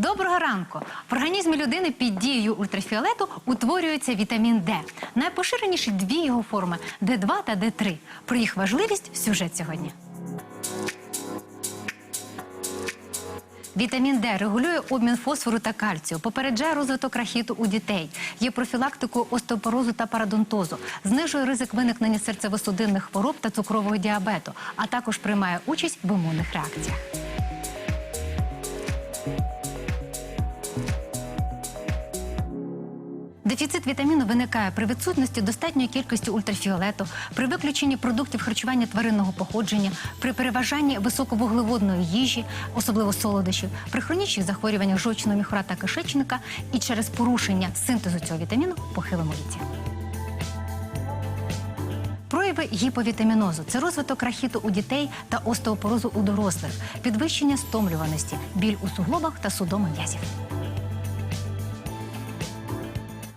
Доброго ранку! В організмі людини під дією ультрафіолету утворюється вітамін Д. Найпоширеніші дві його форми Д2 та Д3. Про їх важливість сюжет сьогодні. Вітамін Д регулює обмін фосфору та кальцію, попереджає розвиток рахіту у дітей, є профілактикою остеопорозу та парадонтозу, знижує ризик виникнення серцево-судинних хвороб та цукрового діабету, а також приймає участь в імунних реакціях. Дефіцит вітаміну виникає при відсутності достатньої кількості ультрафіолету, при виключенні продуктів харчування тваринного походження, при переважанні високовуглеводної їжі, особливо солодощів, при хронічних захворюваннях жовчного міхура та кишечника і через порушення синтезу цього вітаміну в похилому віці. Прояви гіповітамінозу це розвиток рахіту у дітей та остеопорозу у дорослих, підвищення стомлюваності, біль у суглобах та судоми м'язів.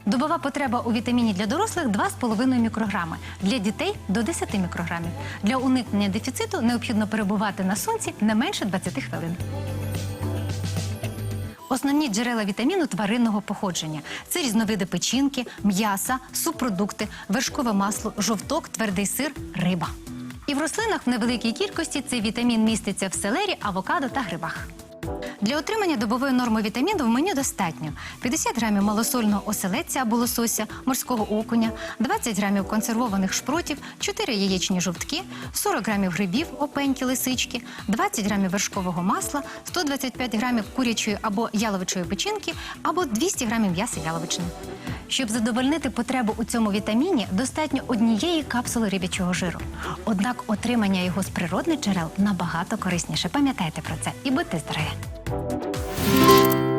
Добова потреба у вітаміні для дорослих 2,5 мікрограми, для дітей до 10 мікрограмів. Для уникнення дефіциту необхідно перебувати на сонці не менше 20 хвилин. Основні джерела вітаміну тваринного походження це різновиди печінки, м'яса, субпродукти, вершкове масло, жовток, твердий сир, риба. І в рослинах в невеликій кількості цей вітамін міститься в селері, авокадо та грибах. Для отримання добової норми вітаміну в меню достатньо 50 грамів малосольного оселедця або лосося, морського окуня, 20 грамів консервованих шпротів, 4 яєчні жовтки, 40 грамів грибів, опеньки, лисички, 20 грамів вершкового масла, 125 грамів курячої або яловичої печінки, або 200 грамів м'яса яловичини. Щоб задовольнити потребу у цьому вітаміні, достатньо однієї капсули рибячого жиру. Однак отримання його з природних джерел набагато корисніше. Пам'ятайте про це і будьте здорові! Música